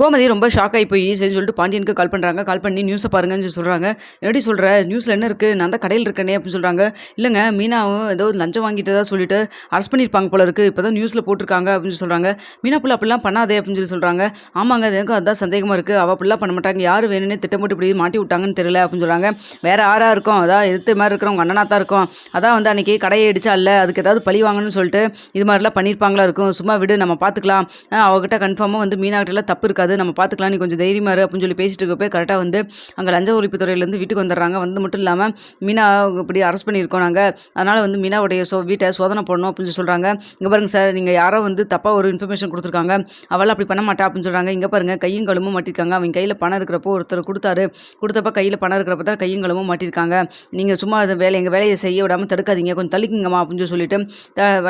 கோமதி ரொம்ப ஷாக் ஆகி போய் சரி சொல்லிட்டு பாண்டியனுக்கு கால் பண்ணுறாங்க கால் பண்ணி நியூஸை பாருங்கன்னு சொல்கிறாங்க எப்படி சொல்கிற நியூஸில் என்ன இருக்குது நான் தான் கடையில் இருக்கேனே அப்படின்னு சொல்கிறாங்க இல்லைங்க மீனாவும் ஏதோ லஞ்சம் வாங்கிட்டதா சொல்லிட்டு அரெஸ்ட் பண்ணியிருப்பாங்க போல இருக்குது இப்போ தான் நியூஸில் போட்டிருக்காங்க அப்படின்னு சொல்கிறாங்க மீனா புள்ள அப்படிலாம் பண்ணாதே அப்படின்னு சொல்லி சொல்கிறாங்க ஆமாங்க அது எனக்கு அதுதான் சந்தேகமாக இருக்குது அவள் அப்படிலாம் பண்ண மாட்டாங்க. யார் வேணும்னே திட்டம் போட்டு இப்படி மாட்டி விட்டாங்கன்னு தெரியல அப்படின்னு சொல்கிறாங்க வேறு யாராக இருக்கும். அதான் எதிர்த்து மாதிரி இருக்கிறவங்க அண்ணனாக தான் இருக்கும். அதான் வந்து அன்றைக்கி கடையை இடிச்சா இல்லை அதுக்கு ஏதாவது பழி வாங்கணும்னு சொல்லிட்டு இது மாதிரிலாம் பண்ணியிருப்பாங்களா இருக்கும். சும்மா விடு நம்ம பார்த்துக்கலாம். அவகிட்ட கன்ஃபார்மாக வந்து மீனாகிட்டலாம் தப்பு இருக்காது. நம்ம பார்த்துக்கலாம் நீ கொஞ்சம் தைரியமாக இரு அப்படின்னு சொல்லி பேசிட்டு இருக்கப்போ கரெக்டாக வந்து அங்கே லஞ்ச ஒழிப்புத்துறையிலேருந்து வீட்டுக்கு வந்துடுறாங்க. வந்து மட்டும் இல்லாமல் மீனா இப்படி அரெஸ்ட் பண்ணியிருக்கோம் நாங்கள் அதனால் வந்து மீனாவுடைய சோ வீட்டை சோதனை பண்ணணும் அப்படின்னு சொல்லி சொல்கிறாங்க இங்கே பாருங்கள் சார் நீங்கள் யாரோ வந்து தப்பாக ஒரு இன்ஃபர்மேஷன் கொடுத்துருக்காங்க. அவள் அப்படி பண்ண மாட்டா அப்படின்னு சொல்கிறாங்க இங்கே பாருங்கள் கையும் கழுமும் மாட்டிருக்காங்க. அவங்க கையில் பணம் இருக்கிறப்போ ஒருத்தர் கொடுத்தாரு. கொடுத்தப்ப கையில் பணம் இருக்கிறப்ப தான் கையும் கழுமும் மாட்டிருக்காங்க. நீங்கள் சும்மா அது வேலை எங்கள் வேலையை செய்ய விடாமல் தடுக்காதீங்க. கொஞ்சம் தள்ளிக்குங்கம்மா அப்படின்னு சொல்லிட்டு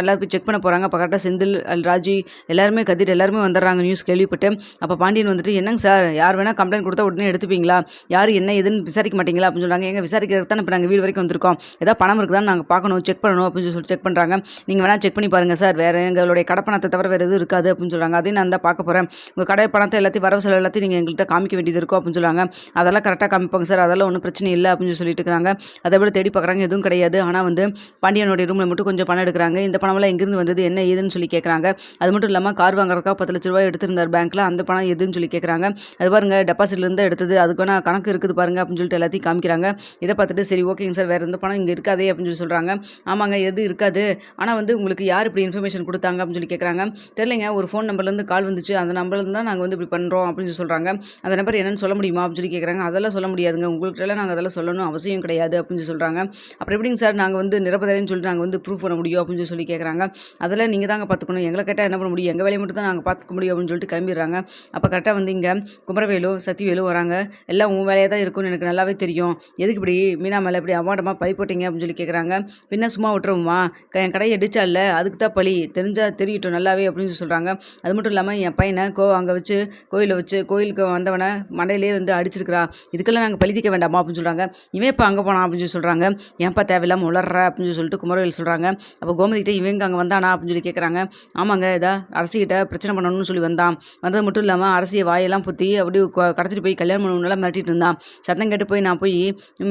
எல்லாரும் போய் செக் பண்ண போகிறாங்க அப்போ கரெக்டாக செந்தில் அல் ராஜி எல்லாருமே கதிர் எல்லாருமே வந்துடுறாங்க. நியூஸ் கேள்விப்பட்டு. அப்போ பாண்டியன் வந்துட்டு என்னங்க சார்? யார் வேணால் கம்ப்ளைண்ட் கொடுத்தா உடனே எடுத்துப்பீங்களா? யார் என்ன ஏதுன்னு விசாரிக்க மாட்டீங்களா? அப்படின்னு சொல்கிறாங்க எங்கள் விசாரிக்கிறதுக்கு தான் இப்போ நாங்கள் வீடு வரைக்கும் வந்திருக்கோம். ஏதாவது பணம் இருக்குதான்னு நாங்கள் பார்க்கணும். செக் பண்ணணும் அப்படின்னு சொல்லி செக் பண்ணுறாங்க நீங்கள் வேணால் செக் பண்ணி பாருங்கள் சார். வேறு எங்களுடைய கடை பணத்தை தவிர வேறு எதுவும் இருக்காது அப்படின்னு சொல்கிறாங்க அதையும் நான் தான் பார்க்க போகிறேன் உங்கள் கடை பணத்தை எல்லாத்தையும் வரவு செலவு எல்லாத்தையும் நீங்கள் எங்கள்கிட்ட காமிக்க வேண்டியது இருக்கும் அப்படின்னு சொல்கிறாங்க அதெல்லாம் கரெக்டாக காமிப்பாங்க சார். அதெல்லாம் ஒன்றும் பிரச்சனை இல்லை அப்படின்னு சொல்லிட்டு இருக்காங்க. அதை விட தேடி பார்க்குறாங்க எதுவும் கிடையாது. ஆனால் வந்து பாண்டியனுடைய ரூமில் மட்டும் கொஞ்சம் பணம் எடுக்கிறாங்க. இந்த பணமெல்லாம் எங்கேருந்து வந்தது? என்ன ஏதுன்னு சொல்லி கேட்குறாங்க அது மட்டும் இல்லாமல் கார் வாங்குறதுக்காக பத்து லட்ச ரூபாய் எடுத்திருந்தார் பேங்க்கில் அந்த பணம் எதுன்னு சொல்லி கேட்குறாங்க அது பாருங்க டெபாசிட்லேருந்து எடுத்தது அதுக்கு வேணால் கணக்கு இருக்குது பாருங்க அப்படின்னு சொல்லிட்டு எல்லாத்தையும் காமிக்கிறாங்க. இதை பார்த்துட்டு சரி ஓகேங்க சார் வேறு எந்த பணம் இங்கே இருக்காதே அப்படின்னு சொல்லி சொல்கிறாங்க ஆமாங்க எது இருக்காது. ஆனால் வந்து உங்களுக்கு யார் இப்படி இன்ஃபர்மேஷன் கொடுத்தாங்க அப்படின்னு சொல்லி கேட்குறாங்க தெரியலைங்க ஒரு ஃபோன் நம்பர்லேருந்து கால் வந்துச்சு. அந்த நம்பர்லேருந்து தான் நாங்கள் வந்து இப்படி பண்ணுறோம் அப்படின்னு சொல்லி சொல்கிறாங்க அந்த நம்பர் என்னென்னு சொல்ல முடியுமா அப்படின்னு சொல்லி கேட்குறாங்க அதெல்லாம் சொல்ல முடியாதுங்க. உங்கள்கிட்டலாம் நாங்கள் அதெல்லாம் சொல்லணும் அவசியம் கிடையாது அப்படின்னு சொல்லி சொல்கிறாங்க அப்புறம் எப்படிங்க சார் நாங்கள் வந்து நிரபதரைன்னு சொல்லிட்டு நாங்கள் வந்து ப்ரூவ் பண்ண முடியும் அப்படின்னு சொல்லி கேட்குறாங்க அதெல்லாம் நீங்கள் தாங்க பார்த்துக்கணும். எங்களை கேட்டால் என்ன பண்ண முடியும்? எங்கள் வேலையை மட்டும் தான் நாங்கள் பார்த்துக்க முடியும் அப்படின்னு சொல்லிட்டு கிளம்பிடுறாங்க. அப்போ கரெக்டாக வந்து இங்கே குமரவேலு சத்திவேலு வராங்க. எல்லாம் உன் வேலையாக தான் இருக்கும்னு எனக்கு நல்லாவே தெரியும். எதுக்கு இப்படி மீனா மேலே இப்படி அவாண்டமாக பழி போட்டீங்க அப்படின்னு சொல்லி கேட்குறாங்க பின்ன சும்மா விட்டுருவோமா க- என் கடையை அடிச்சா இல்லை அதுக்கு தான் பழி. தெரிஞ்சால் தெரியட்டும் நல்லாவே அப்படின்னு சொல்லி சொல்கிறாங்க அது மட்டும் இல்லாமல் என் பையனை கோ அங்கே வச்சு கோயிலில் வச்சு கோயிலுக்கு வந்தவனை மண்டையிலே வந்து அடிச்சிருக்கிறா. இதுக்கெல்லாம் நாங்கள் பழி தீர்க்க வேண்டாமா அப்படின்னு சொல்கிறாங்க இவன் இப்போ அங்கே போனான் அப்படின்னு சொல்லி சொல்கிறாங்க ஏன்ப்பா தேவையில்லாமல் உளர்ற அப்படின்னு சொல்லி சொல்லிட்டு குமரவேல் சொல்கிறாங்க அப்போ கோமதிக்கிட்ட இவங்க அங்கே வந்தானா அப்படின்னு சொல்லி கேட்குறாங்க ஆமாங்க இதா அரசிக்கிட்ட பிரச்சனை பண்ணணும்னு சொல்லி வந்தான். வந்தது மட்டும் இல்லாமல் அரசியை வாயெல்லாம் புத்தி அப்படி கடத்திட்டு போய் கல்யாணம் பண்ணணும்லாம் மிரட்டிட்டு இருந்தான். சத்தம் கேட்டு போய் நான் போய்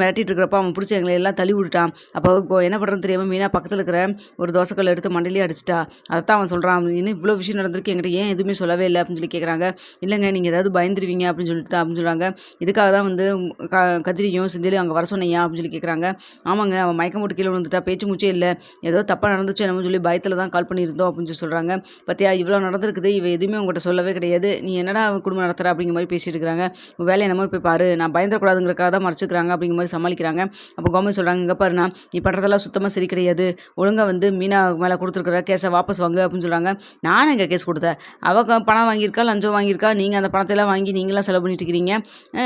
மிரட்டிட்டு இருக்கிறப்ப அவன் பிடிச்ச எங்களை எல்லாம் தள்ளி விட்டுட்டான். அப்போ என்ன பண்ணுறதுன்னு தெரியாமல் மீனா பக்கத்தில் இருக்கிற ஒரு தோசைக்கல் எடுத்து மண்டையிலே அடிச்சிட்டா. அதைத்தான் அவன் சொல்கிறான் இன்னும் இவ்வளோ விஷயம் நடந்திருக்கு. என்கிட்ட ஏன் எதுவுமே சொல்லவே இல்லை? அப்படின்னு சொல்லி கேட்குறாங்க இல்லைங்க நீங்கள் ஏதாவது பயந்துருவீங்க அப்படின்னு சொல்லிட்டு தான் அப்படின்னு சொல்கிறாங்க இதுக்காக தான் வந்து க கதிரியும் சிந்திலையும் அங்கே வர சொன்னையா அப்படின்னு சொல்லி கேட்குறாங்க ஆமாங்க அவன் மயக்கம் போட்டு கீழே விழுந்துட்டா. பேச்சு மூச்சே இல்லை. ஏதோ தப்பாக நடந்துச்சு என்னமோ சொல்லி பயத்தில் தான் கால் பண்ணியிருந்தோம் அப்படின்னு சொல்லி சொல்கிறாங்க பத்தியா இவ்வளோ நடந்திருக்குது. இவ எதுவுமே உங்கள்கிட்ட சொல்லவே கிடையாது. நீ என்ன என்னடா குடும்பம் நடத்துகிற அப்படிங்கிற மாதிரி பேசிட்டு இருக்கிறாங்க வேலை என்னமோ போய் பாரு நான் பயந்துடக்கூடாதுங்கிறக்காக தான் மறைச்சிக்கிறாங்க அப்படிங்கிற மாதிரி சமாளிக்கிறாங்க. அப்போ கவர்மெண்ட் சொல்கிறாங்க இங்கே பாருண்ணா நீ பண்ணுறதெல்லாம் சுத்தமாக சரி கிடையாது. ஒழுங்காக வந்து மீனா மேலே கொடுத்துருக்குற கேஸை வாபஸ் வாங்கு அப்படின்னு சொல்கிறாங்க நான் எங்கள் கேஸ் கொடுத்தேன். அவள் பணம் வாங்கியிருக்கா லஞ்சம் வாங்கியிருக்கா நீங்கள் அந்த பணத்தையெல்லாம் வாங்கி நீங்களாம் செலவு பண்ணிட்டு இருக்கிறீங்க.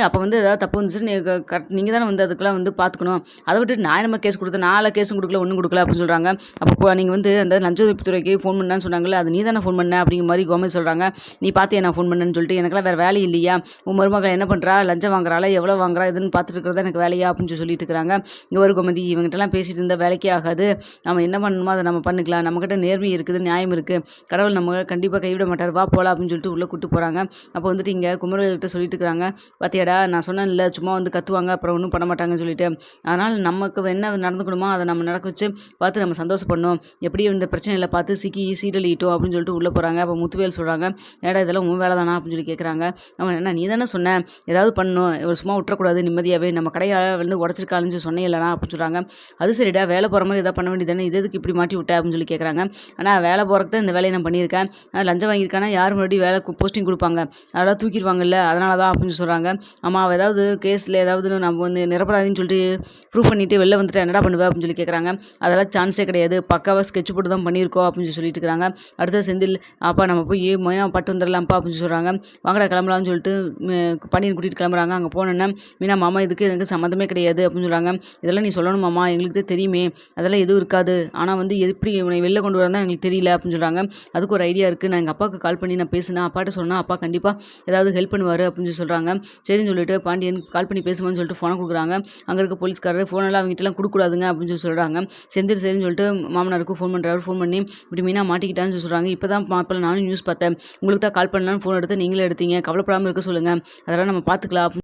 அப்போ வந்து ஏதாவது தப்பு வந்துச்சு நீ கரெக்ட் நீங்கள் தானே வந்து அதுக்கெல்லாம் வந்து பார்த்துக்கணும் அதை விட்டு நான் நம்ம கேஸ் கொடுத்தேன்? நாலு கேஸும் கொடுக்கல ஒன்றும் கொடுக்கல அப்படின்னு சொல்கிறாங்க அப்போ நீங்கள் வந்து அந்த லஞ்ச ஒழிப்புத்துறைக்கு ஃபோன் பண்ணான்னு சொன்னாங்களே அது நீ தானே ஃபோன் பண்ண அப்படிங்கிற மாதிரி கவர்மெண்ட் சொல்கிறாங்க நீ பார்த்தியா நான் ஃபோன் அப்படின்னு சொல்லிட்டு எனக்கெல்லாம் வேறு வேலை இல்லையா? உன் மருமகள் என்ன பண்ணுறா லஞ்சம் வாங்குறாளா? எவ்வளோ வாங்குறா? இதுன்னு பார்த்துட்டு இருக்கிறதா எனக்கு வேலையா? அப்படின்னு சொல்லி சொல்லிட்டு இருக்கிறாங்க. இங்கே ஒரு கோமதி இவங்ககிட்டலாம் பேசிட்டு இருந்தால் வேலைக்கே ஆகாது. நம்ம என்ன பண்ணணுமோ அதை நம்ம பண்ணிக்கலாம். நம்மக்கிட்ட நேர்மை இருக்குது நியாயம் இருக்குது கடவுள் நம்ம கண்டிப்பாக கைவிட மாட்டார். வா போகலாம் அப்படின்னு சொல்லிட்டு உள்ளே கூட்டு போகிறாங்க அப்போ வந்துட்டு இங்கே குமரவேல்கிட்ட சொல்லிட்டு இருக்கிறாங்க. பார்த்தியாடா நான் சொன்னேன்ல சும்மா வந்து கத்துவாங்க அப்புறம் ஒன்றும் பண்ண மாட்டாங்கன்னு சொல்லிட்டு. அதனால் நமக்கு என்ன நடந்துக்கணுமோ அதை நம்ம நடக்க வச்சு பார்த்து நம்ம சந்தோஷப்படணும். எப்படியும் இந்த பிரச்சனையில் பார்த்து சிக்கி சீரழிட்டோம் அப்படின்னு சொல்லிட்டு உள்ளே போகிறாங்க அப்போ முத்துவேல் சொல்கிறாங்க ஏடா இதெல்லாம் உன் வேலை தானா அப்படின்னு சொல்லி கேட்குறாங்க அவன் என்ன நீ தானே சொன்ன ஏதாவது பண்ணணும் இவர் சும்மா விட்டுறக்கூடாது நிம்மதியாகவே நம்ம கடையை வந்து உடச்சிருக்காளுன்னு சொல்லி சொன்னே இல்லைனா அப்படின்னு சொல்கிறாங்க அது சரிடா வேலை போகிற மாதிரி எதாவது பண்ண வேண்டியதானே இது எதுக்கு இப்படி மாட்டி விட்ட அப்படின்னு சொல்லி கேட்குறாங்க ஆனால் வேலை போகிறதுக்கு தான் இந்த வேலையை நான் பண்ணியிருக்கேன். லஞ்சம் வாங்கியிருக்கானா யார் முன்னாடி வேலை போஸ்டிங் கொடுப்பாங்க? அதெல்லாம் தூக்கிடுவாங்கல்ல அதனால தான் அப்படின்னு சொல்கிறாங்க ஆமாம் அவள் ஏதாவது கேஸில் ஏதாவது நம்ம வந்து நிரப்பராதின்னு சொல்லிட்டு ப்ரூவ் பண்ணிவிட்டு வெளில வந்துட்டு என்னடா பண்ணுவேன் அப்படின்னு சொல்லி கேட்குறாங்க அதெல்லாம் சான்ஸே கிடையாது. பக்காவாக ஸ்கெட்ச் போட்டு தான் பண்ணியிருக்கோம் அப்படின்னு சொல்லிட்டு இருக்கிறாங்க அடுத்த செந்தில் அப்பா நம்ம போய் மொயினா பட்டு வந்துடலாம்ப்பா அப்படின்னு சொல்கிறாங்க வாங்கடா கிளம்பலாம்னு சொல்லிட்டு ம், கூட்டிகிட்டு கிளம்புறாங்க. அங்கே போனோன்னே மீனா மாமா இதுக்கு எனக்கு சம்மந்தமே கிடையாது அப்படின்னு சொல்கிறாங்க இதெல்லாம் நீ சொல்லணும் மாமா. எங்களுக்கு தான் தெரியுமே. அதெல்லாம் எதுவும் இருக்காது. ஆனால் வந்து எப்படி இவனை வெளில கொண்டு வரதான் எங்களுக்கு தெரியல அப்படின்னு சொல்கிறாங்க அதுக்கு ஒரு ஐடியா இருக்குது நான் எங்கள் அப்பாவுக்கு கால் பண்ணி நான் பேசினேன் அப்பாட்ட சொன்னால் அப்பா கண்டிப்பாக ஏதாவது ஹெல்ப் பண்ணுவார் அப்படின்னு சொல்கிறாங்க சரின்னு சொல்லிட்டு பாண்டியன் கால் பண்ணி பேசுமான்னு சொல்லிட்டு ஃபோனை கொடுக்குறாங்க. அங்கே இருக்க போலீஸ்காரர் ஃபோனெல்லாம் அவங்ககிட்டலாம் கொடுக்கூடாதுங்க அப்படின்னு சொல்லி சொல்கிறாங்க செந்தில் சரின்னு சொல்லிட்டு மாமனாருக்கு ஃபோன் பண்ணுறாரு ஃபோன் பண்ணி இப்படி மீனா மாட்டிக்கிட்டான்னு சொல்லி சொல்கிறாங்க இப்போ தான் மாப்பிள்ள நானும் நியூஸ் பார்த்தேன். உங்களுக்கு தான் கால் பண்ணலான்னு ஃபோன் எடுத்து நீங்களே எடுத்தீங்க. கவலைப்படாமல் இருக்க சொல்லுங்கள் அதெல்லாம் நம்ம பார்த்துக்கலாம்